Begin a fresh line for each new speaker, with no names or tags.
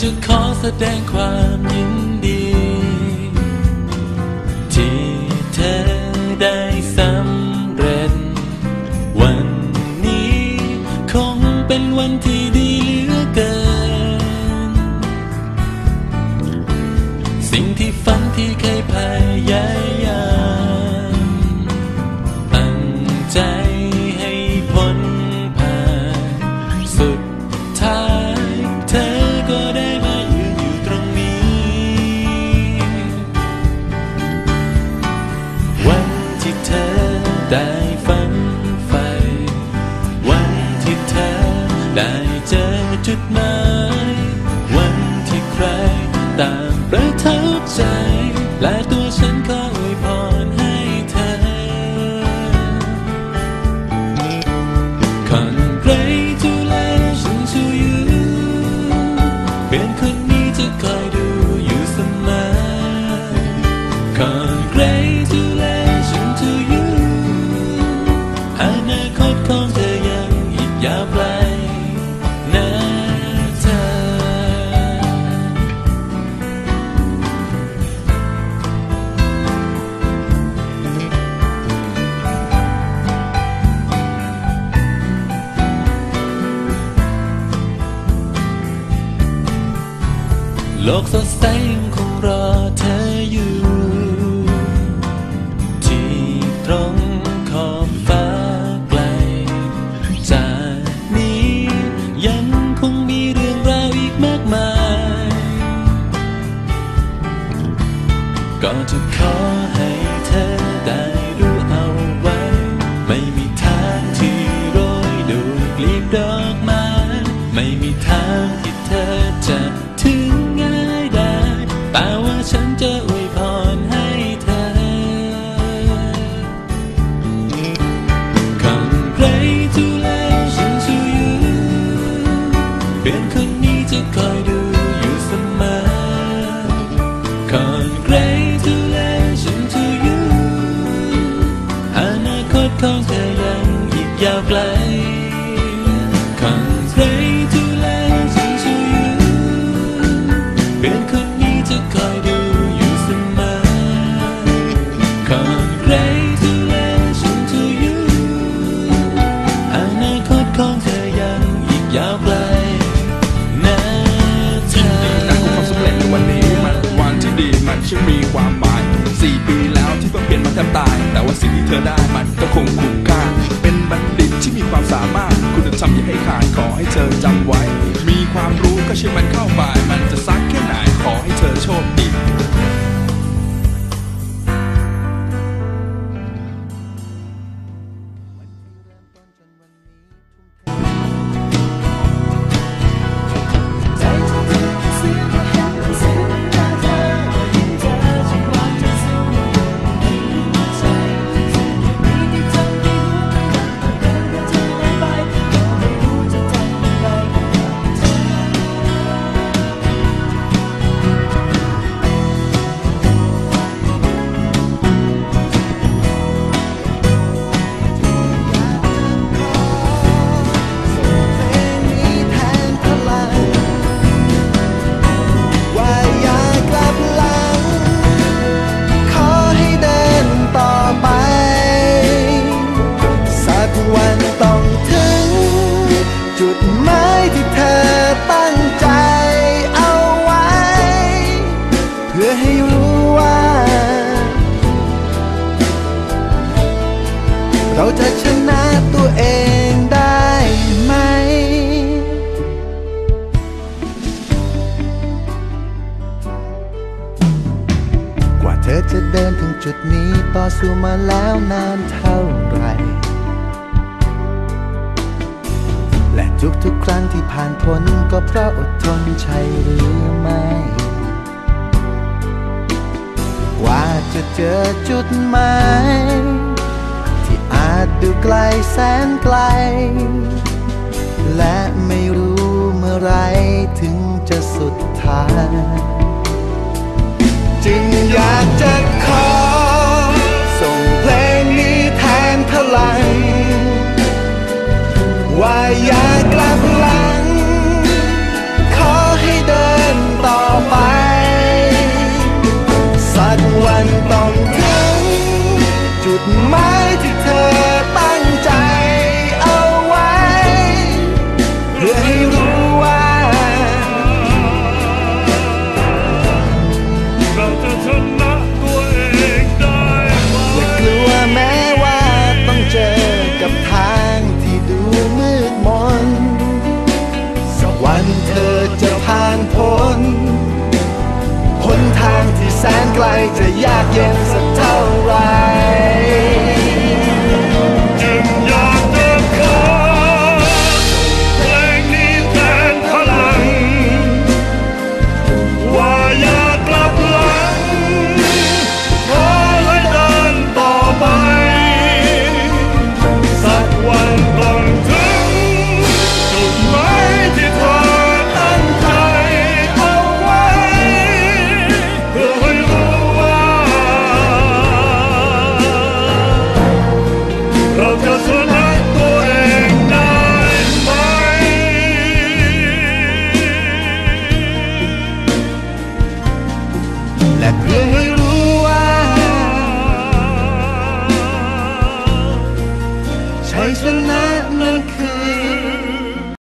จะขอแสดงความยิน ได้เจอจุดหมาย โลกสดใสคงรอเธออยู่ ที่ตรงขอบฟ้าไกล จากนี้ยังคงมีเรื่องราวอีกมากมาย ก็จะขอให้เธอ Khủng. จุดนี้ต่อสู้มา
แล้วนานเท่าไร และ
ทุกทุก
ครั้งที่ผ่านพ้นก็เพราะอดทนใช่หรือไม่ กว่าจะเจอจุดหมายที่อาจดูไกลแสนไกล และไม่รู้เมื่อไรถึงจะสุดทาง why I clap. างที่